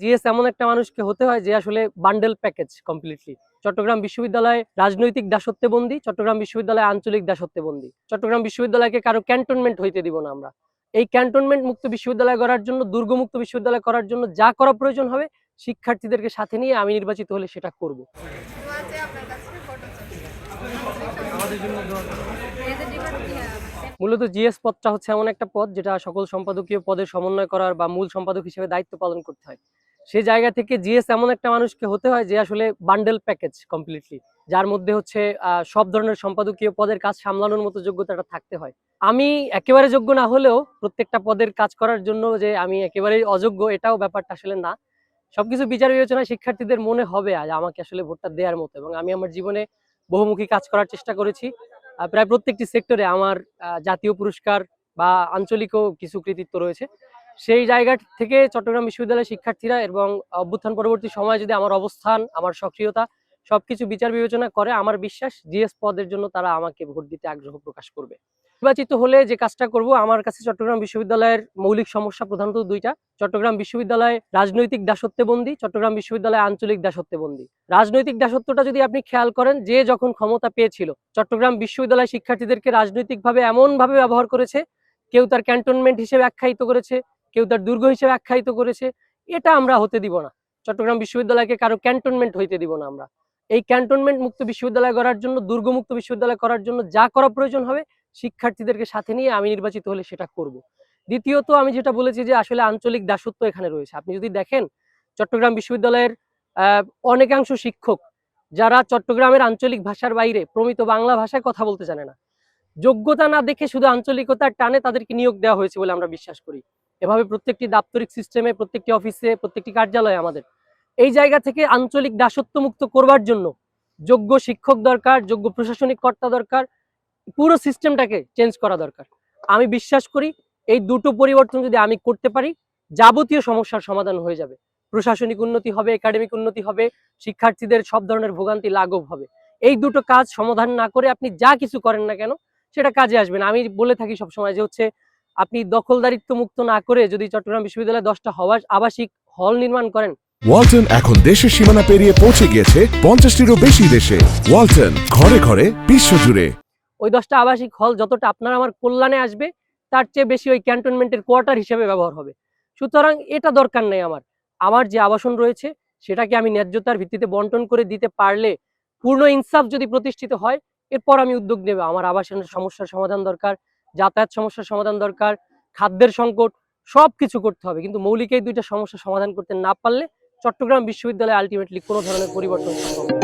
GS এমন একটা মানুষকে হতে হয় যে আসলে বান্ডেল প্যাকেজ কমপ্লিটলি চট্টগ্রাম বিশ্ববিদ্যালয় রাজনৈতিক দাসত্বে বন্দী, চট্টগ্রাম বিশ্ববিদ্যালয় আঞ্চলিক দাসত্বে বন্দী। চট্টগ্রাম বিশ্ববিদ্যালয়কে কারও ক্যান্টনমেন্ট হইতে দিব না আমরা। এই ক্যান্টনমেন্ট মুক্ত বিশ্ববিদ্যালয় গড়ার জন্য, দুর্গমুক্ত বিশ্ববিদ্যালয় করার জন্য যা করা প্রয়োজন হবে, শিক্ষার্থীদেরকে সাথে নিয়ে আমি নির্বাচিত হলে সেটা করব। মূলত জিএস পদটা হচ্ছে এমন একটা পদ যেটা সকল সম্পাদকীয় পদের সমন্বয় করার বা মূল সম্পাদক হিসেবে দায়িত্ব পালন করতে হয়। সেই জায়গা থেকে জিএস এমন একটা মানুষকে হতে হয় যে আসলে বান্ডেল প্যাকেজ কমপ্লিটলি যার মধ্যে হচ্ছে সব ধরনের সম্পাদকীয় পদের কাজ সামলানোর মতো যোগ্যতাটা থাকতে হয়। আমি একেবারে যোগ্য না হলেও প্রত্যেকটা পদের কাজ করার জন্য যে আমি একেবারেই অযোগ্য, এটাও ব্যাপারটা আসলে না। সবকিছু বিচার বিবেচনা শিক্ষার্থীদের মনে হবে আজ আমাকে আসলে ভোটটা দেওয়ার মতো এবং আমি আমার জীবনে বহুমুখী কাজ করার চেষ্টা করেছি। প্রায় প্রত্যেকটি সেক্টরে আমার জাতীয় পুরস্কার বা আঞ্চলিকও কিছু কৃতিত্ব রয়েছে। সেই জায়গা থেকে চট্টগ্রাম বিশ্ববিদ্যালয়ের শিক্ষার্থীরা এবং অভ্যুত্থান পরবর্তী সময়ে যদি আমার অবস্থান, আমার সক্রিয়তা সবকিছু বিচার বিবেচনা করে আমার বিশ্বাস জিএস পদের জন্য তারা আমাকে ভোট দিতে আগ্রহ প্রকাশ করবে। নির্বাচিত হলে যে কাজটা করব, আমার কাছে চট্টগ্রাম বিশ্ববিদ্যালয়ের মৌলিক সমস্যা প্রধানত দুইটা। চট্টগ্রাম বিশ্ববিদ্যালয় রাজনৈতিক দাসত্বে বন্দী চট্টগ্রাম বিশ্ববিদ্যালয় আঞ্চলিক দাসত্বে বন্দী রাজনৈতিক দাসত্বটা যদি আপনি খেয়াল করেন, যে যখন ক্ষমতা পেয়েছিল, চট্টগ্রাম বিশ্ববিদ্যালয় শিক্ষার্থীদেরকে রাজনৈতিকভাবে এমনভাবে ব্যবহার করেছে, কেউ তার ক্যান্টনমেন্ট হিসেবে আখ্যায়িত করেছে কেউ তার দুর্গ হিসেবে আখ্যায়িত করেছে, এটা আমরা হতে দিব না। চট্টগ্রাম বিশ্ববিদ্যালয়কে কারও ক্যান্টনমেন্ট হইতে দিব না আমরা। এই ক্যান্টনমেন্ট মুক্ত বিশ্ববিদ্যালয় করার জন্য দুর্গমুক্ত বিশ্ববিদ্যালয় করার জন্য যা করা প্রয়োজন হবে, শিক্ষার্থীদেরকে সাথে নিয়ে আমি নির্বাচিত হলে সেটা করব। দ্বিতীয়ত আমি যেটা বলেছি যে আসলে আঞ্চলিক দাসত্ব এখানে রয়েছে। আপনি যদি দেখেন, চট্টগ্রাম বিশ্ববিদ্যালয়ের অনেকাংশ শিক্ষক যারা চট্টগ্রামের আঞ্চলিক ভাষার বাইরে প্রমিত বাংলা ভাষায় কথা বলতে জানে না। যোগ্যতা না দেখে শুধু আঞ্চলিকতার টানে তাদেরকে নিয়োগ দেওয়া হয়েছে বলে আমরা বিশ্বাস করি। এভাবে প্রত্যেকটি দাপ্তরিক সিস্টেমে প্রত্যেকটি অফিসে প্রত্যেকটি কার্যালয়ে আমাদের। এই জায়গা থেকে আঞ্চলিক দাসত্ব মুক্ত করবার জন্য যোগ্য শিক্ষক দরকার, যোগ্য প্রশাসনিক কর্তা দরকার, পুরো সিস্টেমটাকে চেঞ্জ করা দরকার। আমি বিশ্বাস করি এই দুটো পরিবর্তন যদি আমি করতে পারি, যাবতীয় সমস্যার সমাধান হয়ে যাবে। প্রশাসনিক উন্নতি হবে একাডেমিক উন্নতি হবে, শিক্ষার্থীদের সব ধরনের ভোগান্তি লাঘব হবে। এই দুটো কাজ সমাধান না করে আপনি যা কিছু করেন না কেন, সেটা কাজে আসবে না। আমি বলে থাকি সবসময় যে হচ্ছে আপনি দখলদারিত্ব মুক্ত না করে যদি চট্টগ্রাম বিশ্ববিদ্যালয়ে দশটা হওয়ার আবাসিক হল নির্মাণ করেন। ওয়ালটন এখন দেশের সীমানা পেরিয়ে পৌঁছে গিয়েছে পঞ্চাশটিরও বেশি দেশে। ওয়ালটন ঘরে ঘরে বিশ্বজুড়ে। ওই দশটা আবাসিক হল যতটা আপনার আমার কল্যাণে আসবে তার চেয়ে বেশি ওই ক্যান্টনমেন্টের কোয়ার্টার হিসেবে ব্যবহার হবে। সুতরাং এটা দরকার নেই আমার। আমার যে আবাসন রয়েছে সেটাকে আমি ন্যায্যতার ভিত্তিতে বন্টন করে দিতে পারলে পূর্ণ ইনসাফ যদি প্রতিষ্ঠিত হয় এরপর আমি উদ্যোগ নেব। আমার আবাসনের সমস্যার সমাধান দরকার যাতায়াত সমস্যার সমাধান দরকার, খাদ্যের সংকট সব কিছু করতে হবে কিন্তু মৌলিক এই দুইটা সমস্যা সমাধান করতে না পারলে চট্টগ্রাম বিশ্ববিদ্যালয়ে আলটিমেটলি কোনো ধরনের পরিবর্তন সম্ভব।